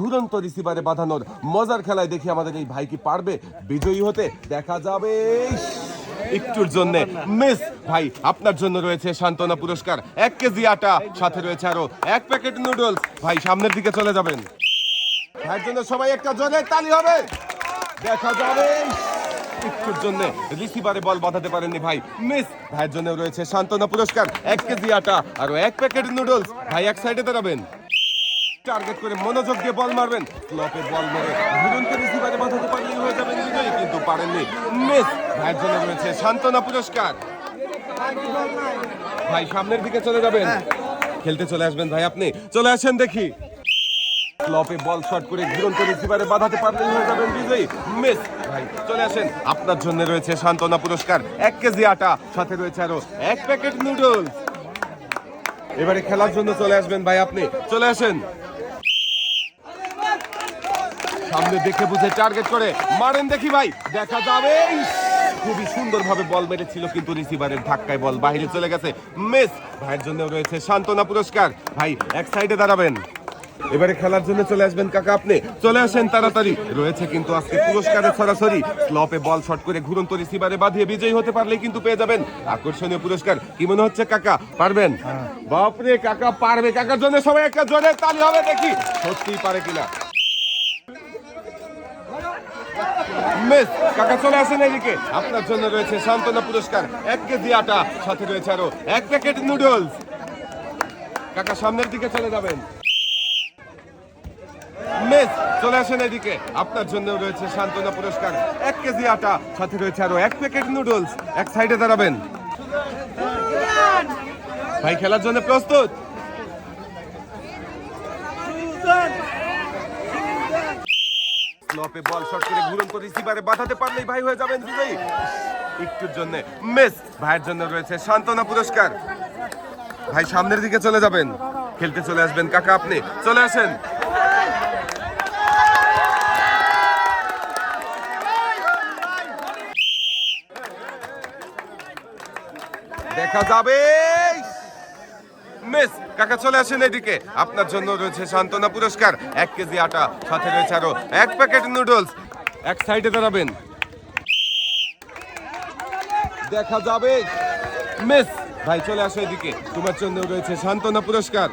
ঘুরন্ত রিসিভারে বাঁধানোর মজার খেলায় দেখি আমাদের এই ভাই কি পারবে? বিজয়ী হতে দেখা যাবে একটুর জন্য। মিস, ভাই, আপনার জন্য রয়েছে সান্ত্বনা পুরস্কার। এক কেজি আটা, সাথে রয়েছে আরও এক প্যাকেট নুডলস। ভাই, সামনের দিকে চলে যাবেন। ভাইয়ের জন্য সবাই একটা জোরে তালি হবে। দেখা যাবে একটুর জন্য। রিসিভারে বল বাঁধাতে পারেননি ভাই। মিস, ভাইয়ের জন্য রয়েছে সান্ত্বনা পুরস্কার। এক কেজি আটা, আরও এক প্যাকেট নুডলস। ভাই, এক সাইডে দাঁড়াবেন। টার্গেট করে মনোযোগ দিয়ে বল মারবেন। ক্লপে বল মেরে ঘুরন্ত রিসিভারে বাঁধাতে পারলেই হয়ে যাবেন বিজয়ী কিন্তু পারেননি। মিস ভাইয়ের জন্য রয়েছে সান্ত্বনা পুরস্কার। ভাই সামনের দিকে চলে যাবেন। খেলতে চলে আসবেন ভাই আপনি। চলে আসেন দেখি। ক্লপে বল শট করে ঘুরন্ত রিসিভারে বাঁধাতে পারলেই হয়ে যাবেন বিজয়ী মিস ভাই চলে আসেন। আপনার জন্য রয়েছে সান্ত্বনা পুরস্কার। এক কেজি আটা সাথে রয়েছে আরও এক প্যাকেট নুডলস এবারে খেলার জন্য চলে আসবেন ভাই আপনি। চলে আসেন। সামনে দেখে বুঝে টার্গেট করে। মারেন দেখি ভাই দেখা যাবে। খুবই সুন্দরভাবে বল মেরেছিল কিন্তু রিসিভারের ধাক্কায় বল বাইরে চলে গেছে। মিস ভাইয়ের জন্য রয়েছে সান্ত্বনা পুরস্কার। ভাই এক সাইডে দাঁড়াবেন। এবারে খেলার জন্য চলে আসবেন কাকা আপনি। চলে আসেন তাড়াতাড়ি। রয়েছে কিন্তু আজকে পুরস্কারের সরাসরি। স্লপে বল শট করে ঘুরন্ত রিসিভারে বাঁধিয়ে বিজয়ী হতে পারলে কিন্তু পেয়ে যাবেন। আকর্ষণীয় পুরস্কার। কি মনে হচ্ছে কাকা? পারবেন? বাপরে কাকা পারবে। কাকার জন্য সবাই একটা জোরে তালি হবে দেখি। সত্যিই পারে কিনা? মিস, কাকা চলে আসেন এদিকে। আপনার জন্য রয়েছে সান্ত্বনা পুরস্কার। এক কেজি আটা, সাথে রয়েছে আরও এক প্যাকেট নুডলস। কাকা সামনের দিকে চলে যাবেন। মিস, চলে আসেন এদিকে। আপনার জন্য রয়েছে সান্ত্বনা পুরস্কার। এক কেজি আটা, সাথে রয়েছে আরও এক প্যাকেট নুডলস। এক সাইডে দাঁড়াবেন। ভাই, খেলার জন্য প্রস্তুত? স্লপে বল শট করে ঘুরন্ত রিসিভারে বাঁধাতে পারলেই ভাই হয়ে যাবেন বিজয়ী। একটুর জন্য মিস, ভাইয়ের জন্য রয়েছে সান্ত্বনা পুরস্কার। ভাই সামনের দিকে চলে যাবেন, খেলতে চলে আসবেন। কাকা, আপনি চলে আসেন। দেখা যাবে। কাকা, চলে আসেন এদিকে। আপনার জন্য রয়েছে সান্ত্বনা পুরস্কার। এক কেজি আটা, সাথে রয়েছে আরও এক প্যাকেট নুডলস। এক সাইডে দাঁড়াবেন। দেখা যাবে। মিস, ভাই, চলে আসো এদিকে। তোমার জন্য রয়েছে সান্ত্বনা পুরস্কার।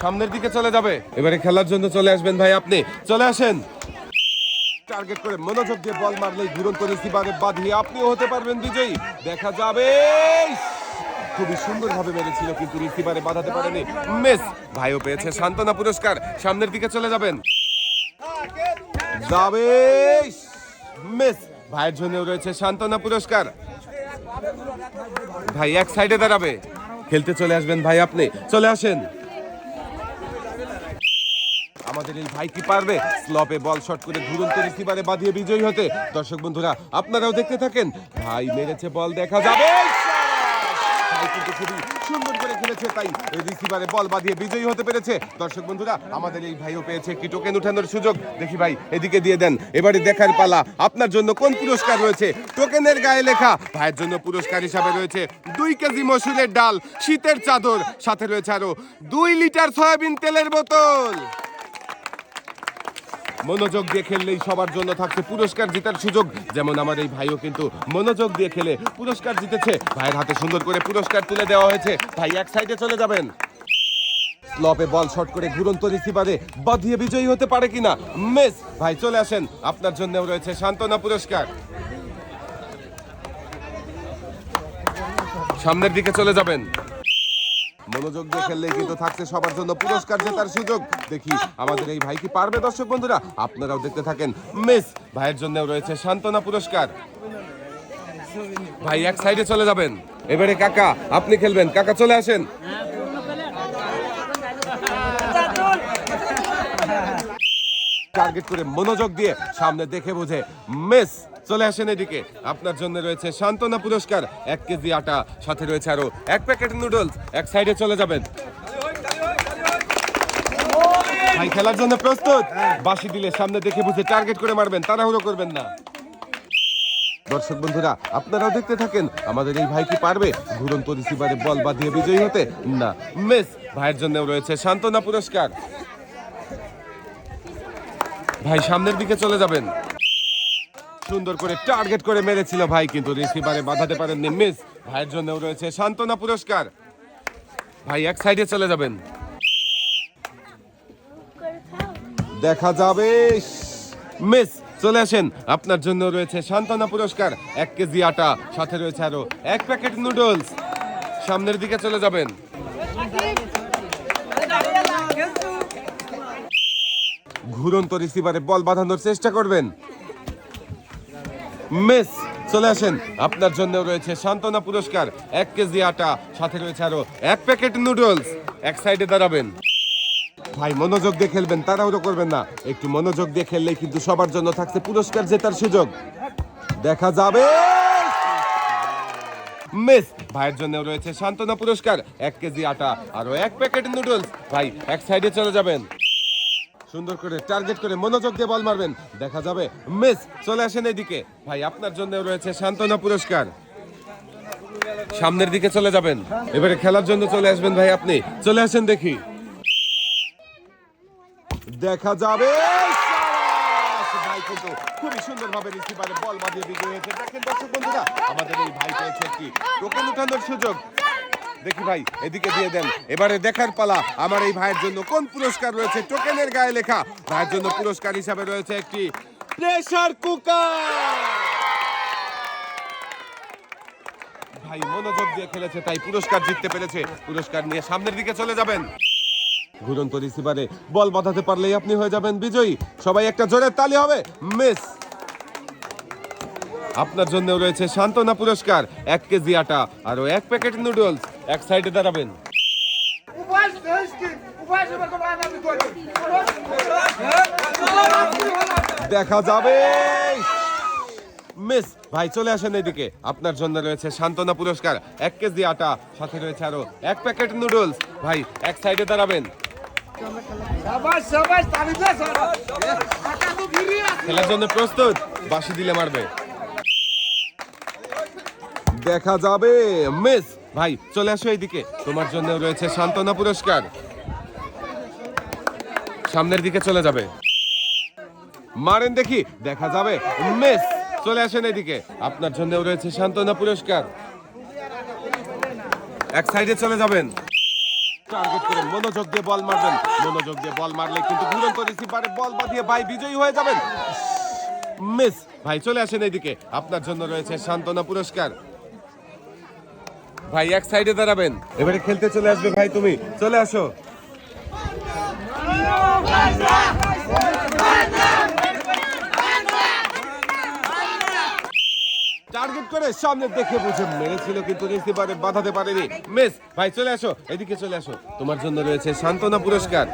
সামনের দিকে চলে যাবে। এবারে খেলার জন্য চলে আসবেন ভাই আপনি। চলে আসেন। টার্গেট করে মনোযোগ দিয়ে বল মারলেই ঘুরন্ত রিসিভারে বাঁধিয়ে আপনিও হতে পারবেন বিজয়ী। দেখা যাবে। খুবই সুন্দরভাবে মেরেছিল, কিন্তু রিসিভারে বাঁধাতে পারেনি। মিস, ভাইও পেয়েছে সান্ত্বনা পুরস্কার। সামনের দিকে চলে যাবেন। যাবে মেস, ভাইয়ের জন্য রয়েছে সান্ত্বনা পুরস্কার। ভাই এক সাইডে দাঁড়াবে। খেলতে চলে আসবেন ভাই আপনি। চলে আসেন। আমাদের এই ভাই কি পারবে। স্লপে বল শট করে ঘুরন্ত রিসিভারে বাঁধিয়ে বিজয়ী হতে। দর্শক বন্ধুরা, আপনারাও দেখতে থাকেন। ভাই মেরেছে বল, দেখা যাবে। সুন্দর করে তাই বল বাঁধিয়ে বিজয়ী হতে পেরেছে। দর্শক বন্ধুরা, আমাদের এই ভাইও পেয়েছে টোকেন উঠানোর সুযোগ। দেখি ভাই, এদিকে দিয়ে দেন। এবারে দেখার পালা। আপনার জন্য কোন পুরস্কার রয়েছে? টোকেনের গায়ে লেখা। ভাইয়ের জন্য পুরস্কার হিসাবে রয়েছে দুই কেজি মসুরের ডাল, শীতের চাদর। সাথে রয়েছে আরও দুই লিটার সয়াবিন তেলের বোতল। মনোযোগ দিয়ে খেললেই সবার জন্য থাকছে পুরস্কার জেতার সুযোগ। যেমন আমার এই ভাইও কিন্তু মনোযোগ দিয়ে খেলে পুরস্কার জিতেছে। ভাইয়ের হাতে সুন্দর করে পুরস্কার তুলে দেওয়া হয়েছে। ভাই এক সাইডে চলে যাবেন। স্লপে বল শট করে ঘুরন্ত রিসিভারে বাঁধিয়ে বিজয়ী হতে পারে কিনা? মিস ভাই চলে আসেন। আপনার জন্য রয়েছে সান্ত্বনা পুরস্কার। সামনের দিকে চলে যাবেন। মনোযোগ দিয়ে খেললে কিন্তু থাকছে সবার জন্য পুরস্কার জেতার সুযোগ। দেখি আমাদের এই ভাই কি পারবে? দর্শক বন্ধুরা, আপনারাও দেখতে থাকেন। মিস, ভাইয়ের জন্যও রয়েছে সান্ত্বনা পুরস্কার। ভাই, এক সাইডে চলে যাবেন। এবারে কাকা, আপনি খেলবেন। কাকা, চলে আসেন। টার্গেট করে মনোযোগ দিয়ে সামনে দেখে বুঝে মিস চলে আসেন এদিকে। আপনার জন্য রয়েছে সান্ত্বনা পুরস্কার, এক কেজি আটা, সাথে রয়েছে আরও এক প্যাকেট নুডলস, এক সাইডে চলে যাবেন। ভাই, খেলার জন্য প্রস্তুত? বাসি দিলে সামনে দেখে বুঝে টার্গেট করে মারবেন, তাড়াহুড়ো করবেন না। দর্শক বন্ধুরা, আপনারাও দেখতে থাকেন, আমাদের এই ভাই কি পারবে? ঘুরন্ত রিসিভারে বল বাঁধিয়ে বিজয়ী হতে? না। মিস, ভাইয়ের জন্য রয়েছে সান্ত্বনা পুরস্কার। ভাই, সামনের দিকে চলে যাবেন। সুন্দর করে টার্গেট করে মেরেছিল ভাই, কিন্তু রিসিভারে বাঁধাতে পারেননি মিস ভাইয়ের জন্যও রয়েছে সান্ত্বনা পুরস্কার। ভাই, এক সাইডে চলে যাবেন। দেখা যাবে। মিস চলে আসেন। আপনার জন্য রয়েছে সান্ত্বনা পুরস্কার। এক কেজি আটা, সাথে রয়েছে আরও এক প্যাকেট নুডলস সামনের দিকে চলে যাবেন। ঘুরন্ত রিসিভারে বল বাঁধানোর চেষ্টা করবেন। মিস, চলে আসেন। আপনার জন্য রয়েছে সান্ত্বনা পুরস্কার। এক কেজি আটা, সাথে রয়েছে আরও এক প্যাকেট নুডলস। এক সাইডে দাঁড়াবেন। ভাই, মনোযোগ দিয়ে খেলবেন, তাড়াহুড়ো করবেন না। একটু মনোযোগ দিয়ে খেললেই কিন্তু সবার জন্য থাকছে পুরস্কার জেতার সুযোগ। দেখা যাবে। মিস, ভাইয়ের জন্য রয়েছে সান্ত্বনা পুরস্কার। এক কেজি আটা, আরও এক প্যাকেট নুডলস। ভাই, এক সাইডে চলে যাবেন। সুন্দর করে টার্গেট করে মনোযোগ দিয়ে বল মারবেন। দেখা যাবে মিস চলে আসেন এদিকে। ভাই, আপনার জন্য রয়েছে সান্ত্বনা পুরস্কার। সামনের দিকে চলে যাবেন। এবারে খেলার জন্য চলে আসবেন ভাই আপনি। চলে আসেন দেখি। দেখা যাবে খুবই সুন্দরভাবে রিসিভারে দেখেন দর্শক বন্ধুরা, আমাদের এই ভাই পেয়েছে একটি টোকেন উঠানোর সুযোগ। দেখি ভাই, এদিকে দিয়ে দেন। এবারে দেখার পালা, আমার এই ভাইয়ের জন্য কোন পুরস্কার রয়েছে? টোকেনের গায়ে লেখা। ভাইয়ের জন্য পুরস্কার হিসাবে রয়েছে একটি প্রেসার কুকার। ভাই মনোযোগ দিয়ে খেলেছে, তাই পুরস্কার জিততে পেরেছে। পুরস্কার নিয়ে সামনের দিকে চলে যাবেন। ঘুরন্ত রিসিভারে বল বাঁধাতে পারলেই আপনি হয়ে যাবেন বিজয়ী। সবাই একটা জোরে তালি হবে। মিস আপনার জন্য রয়েছে সান্ত্বনা পুরস্কার এক কেজি আটা আরও এক প্যাকেট নুডলস এক সাইডে দাঁড়াবেন! দেখা যাবে। মিস ভাই চলে আসেন এদিকে। আপনার জন্য রয়েছে সান্ত্বনা পুরস্কার এক কেজি আটা সাথে রয়েছে আরও এক প্যাকেট নুডলস ভাই এক সাইডে দাঁড়াবেন। খেলার জন্য প্রস্তুত বাসি দিলে মারবে। দেখা যাবে, মিস। ভাই, চলে আসো এইদিকে। তোমার জন্য রয়েছে সান্ত্বনা পুরস্কার। সামনের দিকে চলে যাবে। মারেন দেখি, দেখা যাবে। মিস, চলে আসেন এদিকে আপনার জন্য রয়েছে সান্ত্বনা পুরস্কার। এক সাইডে চলে যাবেন। মনোযোগ দিয়ে বল মারবেন। মনোযোগ দিয়ে বল মারলে কিন্তু ঘুরন্ত রিসিভারে বল বাঁধিয়ে ভাই বিজয়ী হয়ে যাবেন। মিস, ভাই, চলে আসেন এইদিকে। আপনার জন্য রয়েছে সান্ত্বনা পুরস্কার। ভাই, এক সাইডে দাঁড়াবেন। এবারে খেলতে চলে আসবে ভাই তুমি। চলে আসো। টার্গেট করে সামনে দেখে বুঝে মেরেছিল কিন্তু রিসিভারে বাঁধাতে পারেনি। মিস ভাই, চলে আসো। এদিকে চলে আসো। তোমার জন্য রয়েছে সান্ত্বনা পুরস্কার।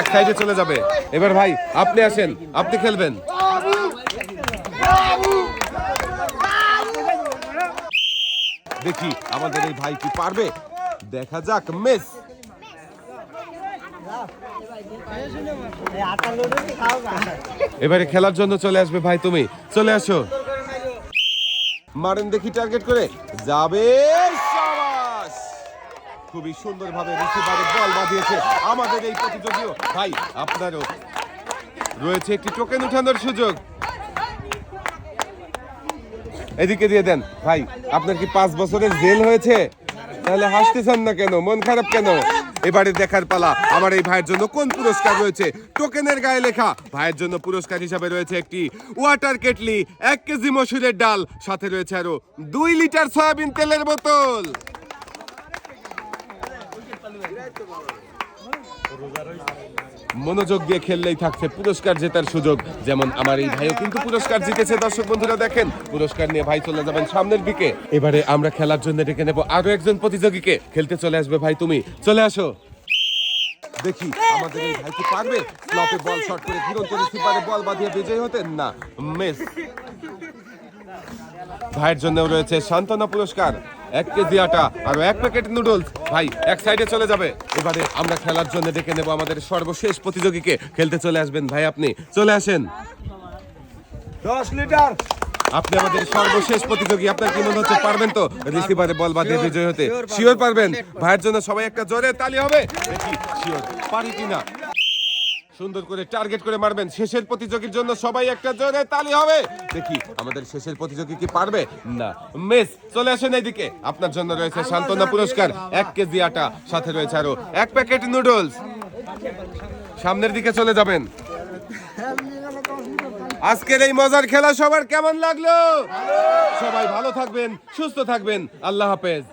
এক সাইডে চলে যাবে। এবার ভাই, আপনি আসেন। আপনি খেলবেন। দেখি আমাদের এই ভাই কি পারবে? দেখা যাক, মিস। এবারে খেলার জন্য চলে আসবে ভাই, তুমি। চলে আসো। মারেন দেখি টার্গেট করে। যাবে খুবই সুন্দরভাবে রিসিভারে বল বাঁধিয়েছে আমাদের এই প্রতিযোগীও। ভাই, আপনারও রয়েছে একটি টোকেন উঠানোর সুযোগ। এদিকে দিয়ে দেন। ভাই, আপনার কি পাঁচ বছরের জেল হয়েছে? তাহলে হাসতেছেন না কেন? মন খারাপ কেন? এবারে দেখার পালা। আমার এই ভাইয়ের জন্য কোন পুরস্কার রয়েছে? টোকেনের গায়ে লেখা। ভাইয়ের জন্য পুরস্কার হিসাবে রয়েছে একটি ওয়াটার কেটলি, এক কেজি মসুরের ডাল। সাথে রয়েছে আরও দুই লিটার সয়াবিন তেলের বোতল। মনোযোগ দিয়ে খেললেই থাকছে পুরস্কার জেতার সুযোগ, যেমন আমার এই ভাইও কিন্তু পুরস্কার জিতেছে। দর্শক বন্ধুরা, দেখেন, পুরস্কার নিয়ে ভাই চলে যাবেন সামনের দিকে। এবারে আমরা খেলার জন্য ডেকে নেব আরও একজন প্রতিযোগীকে। খেলতে চলে আসবে ভাই, তুমি চলে আসো। দেখি, আমাদের এই ভাই কি পারবে? ফ্লপে বল শট করে ঘুরন্ত রিসিভারে বল বাঁধিয়ে বিজয়ী হতেন? না মিস ভাইয়ের জন্য রয়েছে সান্ত্বনা পুরস্কার। এক কেজি আটা আর এক প্যাকেট নুডলস। ভাই এক সাইডে চলে যাবে। এবারে আমরা খেলার জন্য ডেকে নেব আমাদের সর্বশেষ প্রতিযোগীকে। খেলতে চলে আসবেন ভাই আপনি। চলে আসেন। দশ লিটার। আপনি আমাদের সর্বশেষ প্রতিযোগী আপনার কি মনে হচ্ছে পারবেন তো? রিসিভারে বল বাঁধিয়ে বিজয় হতে। শিওর পারবেন। ভাইয়ের জন্য সবাই একটা জোরে তালি হবে। দেখি শিওর পারি কিনা? সুন্দর করে টার্গেট করে মারবেন। শেষের প্রতিযোগীর জন্য সবাই একটা জোরে তালি হবে। দেখি আমাদের শেষের প্রতিযোগী কি পারবে? না। মিস চলে আসেন এইদিকে। আপনার জন্য রয়েছে সান্ত্বনা পুরস্কার। এক কেজি আটা সাথে রয়েছে আরও এক প্যাকেট নুডলস সামনের দিকে চলে যাবেন। আজকের এই মজার খেলা সবার কেমন লাগল? সবাই ভালো থাকবেন সুস্থ থাকবেন। আল্লাহ হাফেজ।